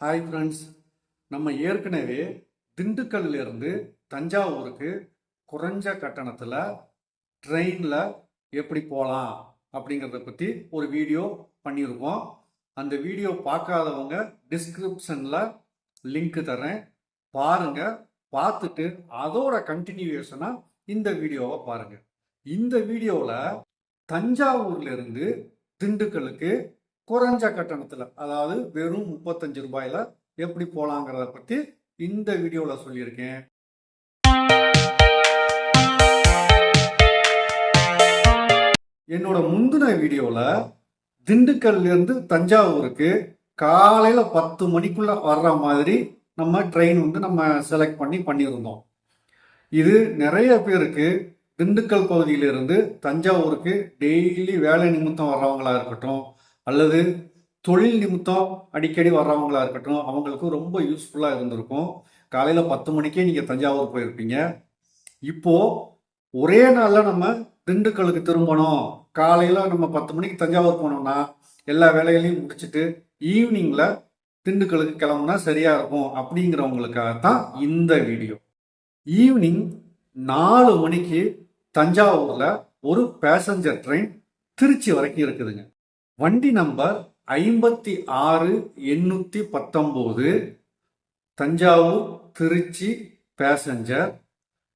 Hi friends நம்ம ஏற்கனவே திண்டுக்கல்லிருந்து தஞ்சாவூருக்கு குறைஞ்ச கட்டணத்தில் ட்ரெயினில் எப்படி போகலாம் அப்படிங்கிறத பற்றி ஒரு வீடியோ பண்ணியிருக்கோம். அந்த வீடியோ பார்க்காதவங்க டிஸ்கிரிப்ஷனில் லிங்க் தரேன் பாருங்கள் பார்த்துட்டு அதோட கண்டினியூவேஷனாக இந்த வீடியோவை பாருங்கள் இந்த வீடியோவில் தஞ்சாவூர்லேருந்து திண்டுக்கலுக்கு குறைஞ்ச கட்டணத்தில் அதாவது வெறும் முப்பத்தஞ்சு ரூபாயில எப்படி போகலாங்கிறத பற்றி இந்த வீடியோவில் சொல்லியிருக்கேன். என்னோட முந்தின வீடியோவில் திண்டுக்கல்லேருந்து தஞ்சாவூருக்கு காலையில் பத்து மணிக்குள்ளே வர்ற மாதிரி நம்ம ட்ரெயின் வந்து நம்ம செலக்ட் பண்ணி பண்ணியிருந்தோம். இது நிறைய பேருக்கு திண்டுக்கல் பகுதியிலிருந்து தஞ்சாவூருக்கு டெய்லி வேலை நிமித்தம் வர்றவங்களா இருக்கட்டும் அல்லது தொழில் நிமித்தம் அடிக்கடி வர்றவங்களா இருக்கட்டும் அவங்களுக்கும் ரொம்ப யூஸ்ஃபுல்லாக இருந்திருக்கும். காலையில் பத்து மணிக்கே நீங்கள் தஞ்சாவூர் போயிருப்பீங்க. இப்போது ஒரே நாளில் நம்ம திண்டுக்கலுக்கு திரும்பணும். காலையில் நம்ம பத்து மணிக்கு தஞ்சாவூர் போனோம்னா எல்லா வேலைகளையும் முடிச்சுட்டு ஈவினிங்கில் திண்டுக்கலுக்கு கிளம்புனா சரியாக இருக்கும் அப்படிங்கிறவங்களுக்காக தான் இந்த வீடியோ ஈவினிங் நாலு மணிக்கு தஞ்சாவூரில் ஒரு பேசஞ்சர் ட்ரெயின் திருச்சி வரைக்கும் இருக்குதுங்க. வண்டி நம்பர் ஐம்பத்தி ஆறு எண்ணூற்றி பத்தொம்போது தஞ்சாவூர் திருச்சி பேசஞ்சர்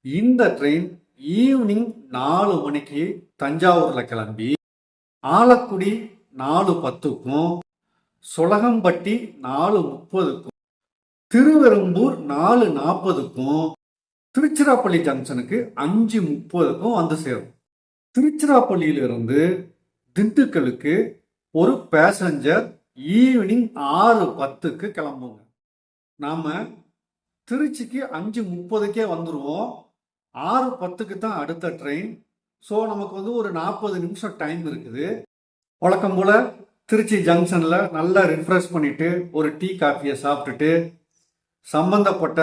இந்த ட்ரெயின் ஈவினிங் நாலு மணிக்கு தஞ்சாவூரில் கிளம்பி ஆலக்குடி நாலு பத்துக்கும் சுலகம்பட்டி நாலு முப்பதுக்கும் திருவெரும்பூர் நாலு நாற்பதுக்கும் திருச்சிராப்பள்ளி ஜங்ஷனுக்கு அஞ்சு முப்பதுக்கும் வந்து சேரும். திருச்சிராப்பள்ளியிலிருந்து திண்டுக்கலுக்கு ஒரு பேசஞ்சர் ஈவினிங் ஆறு பத்துக்கு கிளம்புங்க. நாம் திருச்சிக்கு அஞ்சு முப்பதுக்கே வந்துடுவோம் ஆறு பத்துக்கு தான் அடுத்த ட்ரெயின் ஸோ நமக்கு வந்து ஒரு நாற்பது நிமிஷம் டைம் இருக்குது. வழக்கம் போல் திருச்சி ஜங்ஷனில் நல்லா ரிஃப்ரெஷ் பண்ணிவிட்டு ஒரு டீ காஃபியை சாப்பிட்டுட்டு சம்பந்தப்பட்ட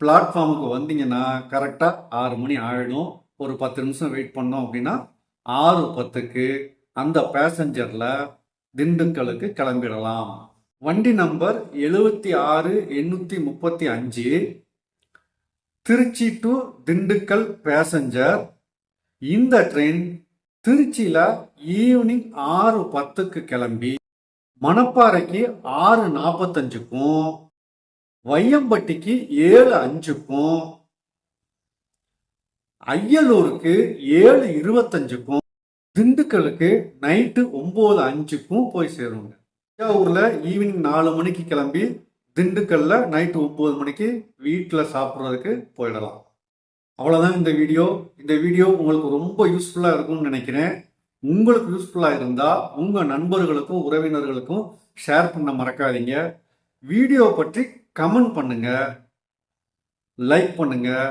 பிளாட்ஃபார்முக்கு வந்தீங்கன்னா கரெக்டாக ஆறு மணி ஆகிடும் ஒரு பத்து நிமிஷம் வெயிட் பண்ணோம் அப்படின்னா ஆறு பத்துக்கு அந்த பேசஞ்சரில் திண்டுக்கலுக்கு கிளம்பிடலாம். வண்டி நம்பர் எழுபத்தி ஆறு எண்ணூற்றி முப்பத்தி அஞ்சு. திருச்சி டு திண்டுக்கல் பேசஞ்சர் இந்த ட்ரெயின் திருச்சியில ஈவினிங் ஆறு பத்துக்கு கிளம்பி மணப்பாறைக்கு ஆறு நாற்பத்தஞ்சுக்கும் வையம்பட்டிக்கு ஏழு அஞ்சுக்கும் அய்யலூருக்கு ஏழு இருபத்தஞ்சுக்கும் திண்டுக்கலுக்கு நைட்டு ஒம்பது அஞ்சுக்கும் போய் சேருவாங்க. தஞ்சாவூரில் ஈவினிங் நாலு மணிக்கு கிளம்பி திண்டுக்கல்ல நைட்டு ஒம்பது மணிக்கு வீட்டில் சாப்பிட்றதுக்கு போயிடலாம். அவ்வளோதான் இந்த வீடியோ இந்த வீடியோ உங்களுக்கு ரொம்ப யூஸ்ஃபுல்லாக இருக்கும்னு நினைக்கிறேன். உங்களுக்கு யூஸ்ஃபுல்லாக இருந்தால் உங்கள் நண்பர்களுக்கும் உறவினர்களுக்கும் ஷேர் பண்ண மறக்காதீங்க. வீடியோ பற்றி கமெண்ட் பண்ணுங்கள் லைக் பண்ணுங்கள்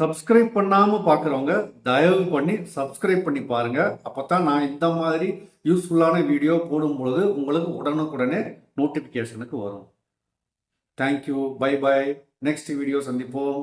சப்ஸ்கிரைப் பண்ணாமல் பார்க்குறவங்க தயவு பண்ணி சப்ஸ்கிரைப் பண்ணி பாருங்க. அப்போ தான் நான் இந்த மாதிரி யூஸ்ஃபுல்லான வீடியோ போடும் பொழுது உங்களுக்கு உடனுக்குடனே நோட்டிஃபிகேஷனுக்கு வரும். Thank you bye bye next video சந்திப்போம்.